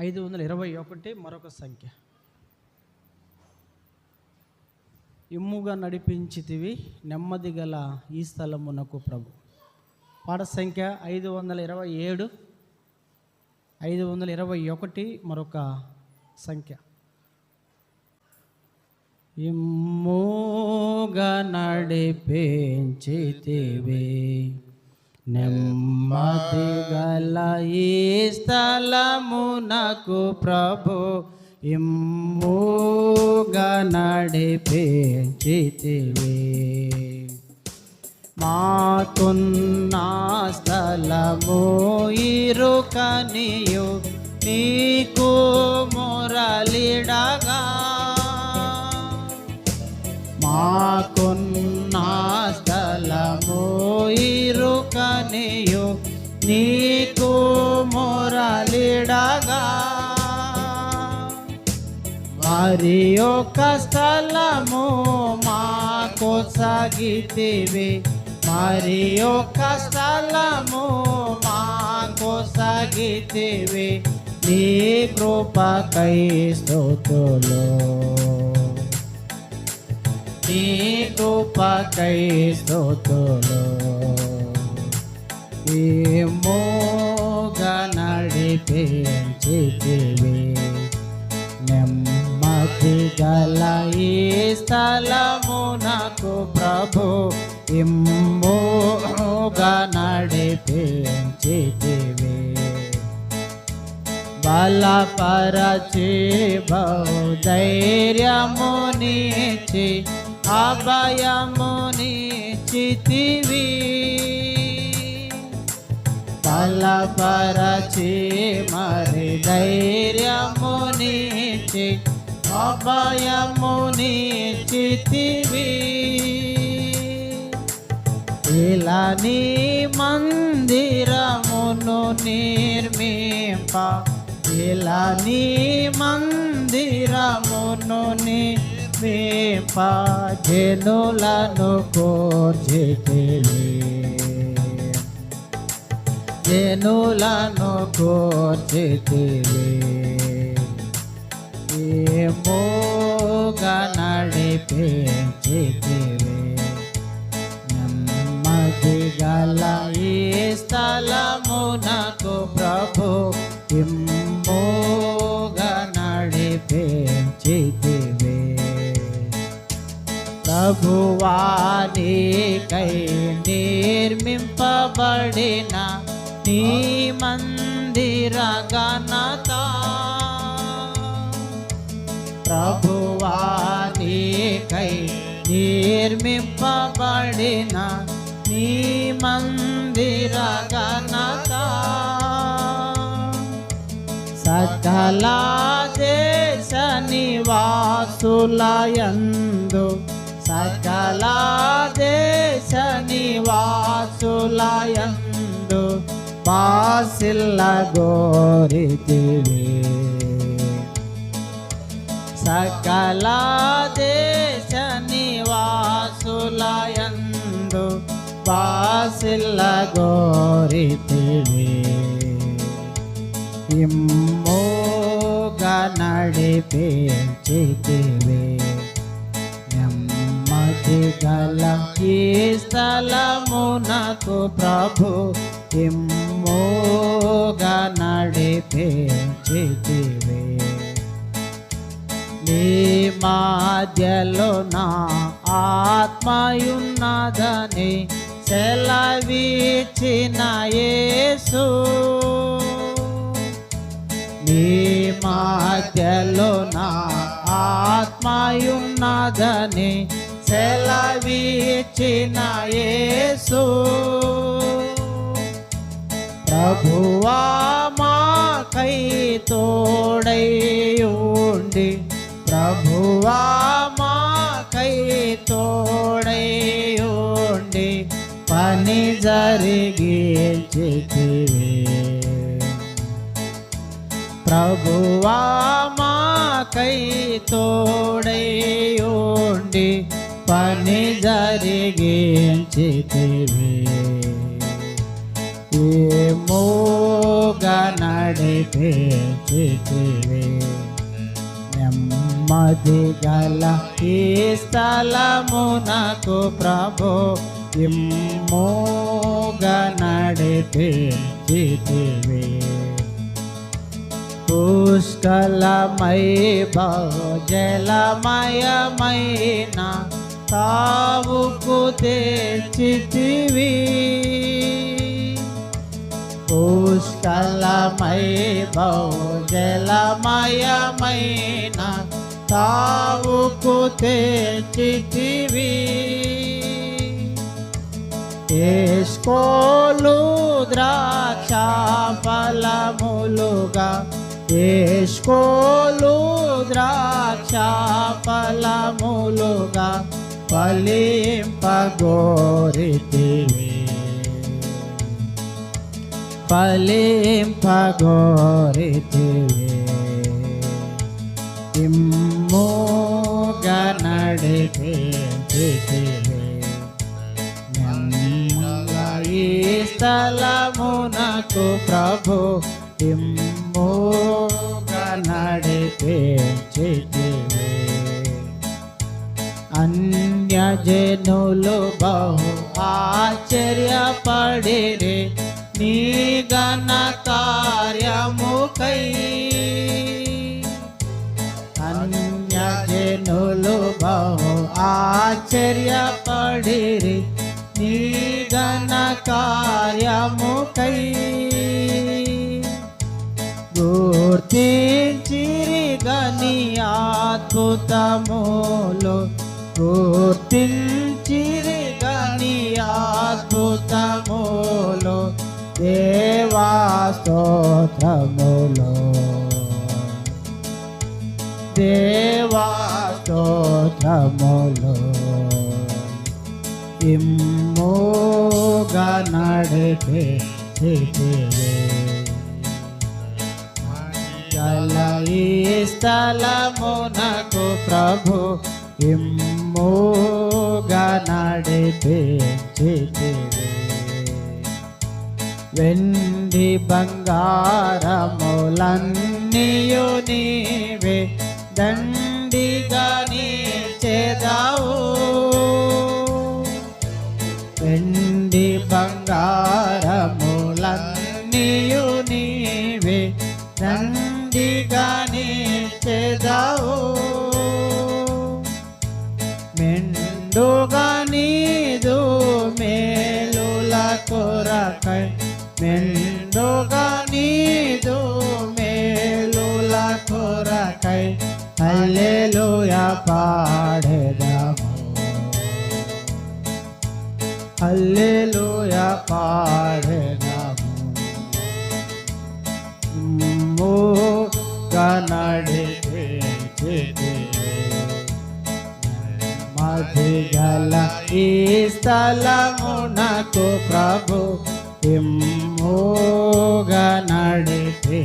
ఐదు వందల ఇరవై ఒకటి మరొక సంఖ్య. ఇమ్ముగా నడిపించితివి నెమ్మది గల ఈ స్థలమునకు ప్రభు. పాట సంఖ్య ఐదు వందల ఇరవై ఏడు ఐదు వందల ఇరవై ఒకటి మరొక సంఖ్య. ఇమ్ముగా నడిపించితివి నెమ్మది గల ఈ స్థలమునకు ప్రభు ఇమ్ముగా నడిపించితివి. మాకున్న స్థలము ఇరుకనియు నీకు మొరలిడగా మాకున్న కనియు? నీకు మొరలిడగా. వారి యొక్క స్థలము మాకు సాగితివి. మరి యొక్క స్థలము మాకు సాగితివి. నీ కృపకై స్తోతులు నీ కృపకై స్తోతులు మోగ నడిపించితివి నెమ్మది గల ఈ స్థలమునకు ప్రభు. ఇమ్మోగా నడిపించితివి బలపరచి బౌధైర్యమునిచి అభయమునిచితివి బలపరచి మరి ధైర్యమునిచి అభయమునిచితివి ఇలా నీ మందిరమును నిర్మింప ఇలా నీ మందిరమును నిర్మింప జనులను కోర్చితివి జనులను కోర్చితివి. ఏమోగా నడిపించితివి. నెమ్మది గల ఈ స్థలమునకు ప్రభు ఇమ్మోగా నడిపించితివి. ప్రభువానికై నిర్మింపబడిన నీ మందిర ఘనత. ప్రభువానికై నిర్మింపబడిన నీ మందిర ఘనత. సకల దేశ నివాసులయందు సకల దేశ నివాసులయందు బాసిల్ల గోరితివి. సకల దేశ నివాసులయందు బాసిల్ల గోరితివి. ఇమ్మోగా నడిపించితివి నెమ్మది గల ఈ స్థలమునకు ప్రభు ఇమ్మోగా నడిపించితివి నీ మాధ్యలో నా ఆత్మయున్నదని సెలవిచ్చిన యేసు. నీ మాధ్యలో నా ఆత్మయున్నదని సెలవిచ్చిన యేసు. ప్రభువా మాకై తోడై ఉండి. ప్రభువా మాకై తోడై ఉండి. పని జరిగించితివి. ప్రభువా మాకై తోడై ఉండి. పని జరిగించితివి. ఏమోగా ఇమ్ముగా నెమ్మది గల ఈ స్థలమునకు ప్రభు ఇమ్ముగా నడిపించితివి పుష్కలమై బహుజలమయమైన తావుకు తెచ్చితివీ పుష్కలమై బహుజలమయమైన తావుకు తెచ్చితివి. తీసుకోలు ద్రాక్ష ఫలములుగా తీసుకోలు ద్రాక్ష ఫలములుగా ఫలింపగోరితి. ఫలింపగోరితివి ఫలింపగోరితివి ఇమ్ముగా నడిపించితివి ఈ స్థలమునకు ప్రభు ఇమ్ముగా నడిపించితివి అన్యజనులు బహు ఆశ్చర్యపడిరి కార్యముకై అన్యజనులు బహు ఆశ్చర్యపడిరి నీ ఘన కార్యముకై గుర్తించిరి గని అద్భుతములు. గుర్తించిరి గని అద్భుతములు. దేవా స్తోత్రములు ఇమ్మోగా స్తోత్రములు నడిపే ఈ స్థలమునకు ప్రభు ఇమ్ముగా నడిపించితివి వెండి బంగారములన్నీయు నీవే దండిగా చేదావు వెండి బంగారములన్నీయు నీవే దండిగా చేదావు మెండో మెండుగా నీదు మేలుల కొరకై హల్లెలూయా పాడెదము. హల్లెలూయా పాడెదము. మూగా మధిగల ఈ స్థలమునకు ప్రభు ఇమ్మూగా నడిపే